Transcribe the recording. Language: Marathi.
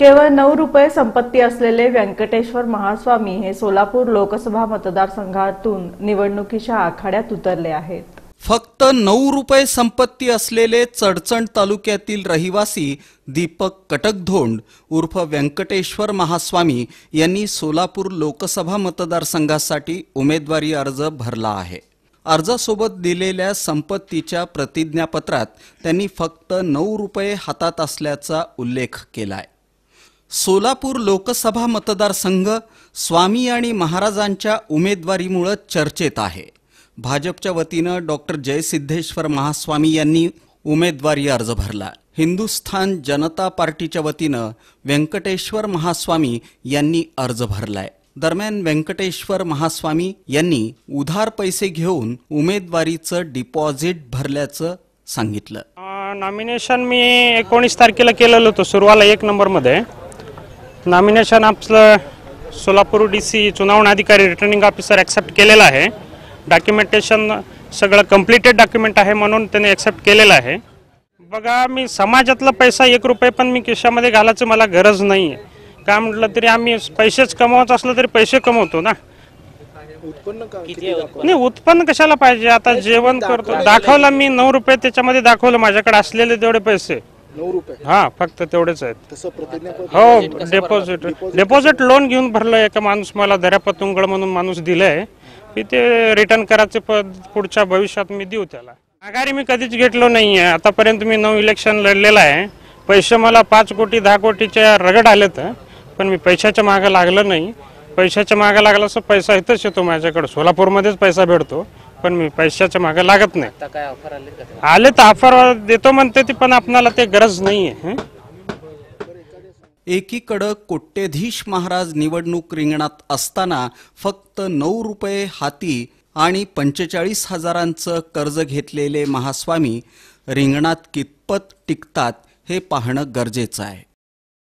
केवळ नऊ रुपये संपत्ती असलेले व्यंकटेश्वर महास्वामी हे सोलापूर लोकसभा मतदारसंघातून निवडणुकीच्या आखाड्यात उतरले आहेत. फक्त नऊ रुपये संपत्ती असलेले चडचण तालुक्यातील रहिवासी दीपक कटकधोंड उर्फ व्यंकटेश्वर महास्वामी यांनी सोलापूर लोकसभा मतदारसंघासाठी उमेदवारी अर्ज भरला आहे. अर्जासोबत दिलेल्या संपत्तीच्या प्रतिज्ञापत्रात त्यांनी फक्त नऊ रुपये हातात असल्याचा उल्लेख केलाय. सोलापूर लोकसभा मतदारसंघ स्वामी आणि महाराजांच्या उमेदवारीमुळं चर्चेत आहे. भाजपच्या वतीनं डॉक्टर जयसिद्धेश्वर महास्वामी यांनी उमेदवारी अर्ज भरला. हिंदुस्थान जनता पार्टीच्या वतीनं व्यंकटेश्वर महास्वामी यांनी अर्ज भरलाय. दरम्यान व्यंकटेश्वर महास्वामी यांनी उधार पैसे घेऊन उमेदवारीचं डिपॉझिट भरल्याचं सांगितलं. नॉमिनेशन मी एकोणीस तारखेला केलेलं होतं. सुरुवाला एक नंबरमध्ये. नॉमिनेशन आपलं सोलापूर डी सी चुनावणी अधिकारी रिटर्निंग ऑफिसर ॲक्सेप्ट केलेलं आहे. डॉक्युमेंटेशन सगळं कम्प्लिटेड डॉक्युमेंट आहे म्हणून त्याने ॲक्सेप्ट केलेलं आहे. बघा मी समाजातला पैसा एक रुपये पण मी खिशामध्ये घालायचं मला गरज नाही आहे का म्हटलं तरी आम्ही पैसेच कमवत असलं तरी पैसे कमवतो ना. नाही उत्पन्न कशाला पाहिजे? आता जेवण करतो. दाखवलं मी नऊ रुपये त्याच्यामध्ये दाखवलं माझ्याकडे असलेले तेवढे पैसे. नऊ रुपये. हा फक्त तेवढेच आहेत. तसं प्रतिज्ञापत्र हो डेपॉझिट डेपॉझिट लोन घेऊन भरलं एका माणूस मला दर्या पतुंगळ म्हणून माणूस दिलंय. की ते रिटर्न करायचे पद पुढच्या भविष्यात मी देऊ त्याला. माघारी मी कधीच घेतलो नाहीये. आतापर्यंत मी नऊ इलेक्शन लढलेलं आहे. पैसे मला पाच कोटी दहा कोटीच्या रगड आलेत पण मी पैशाच्या मागं लागलं नाही. पैशाच्या मागं लागला असं पैसा इथंच येतो माझ्याकडे. सोलापूरमध्येच पैसा भेटतो. पण मी पैशाच्या मागं लागत नाही. आले तर ऑफर देतो म्हणते ती पण आपणाला ते गरज नाहीये हं? एकीकडं कोट्यधीश महाराज निवडणूक रिंगणात असताना फक्त नऊ रुपये हाती आणि पंचेचाळीस हजारांचं कर्ज घेतलेले महास्वामी रिंगणात कितपत टिकतात हे पाहणं गरजेचं आहे.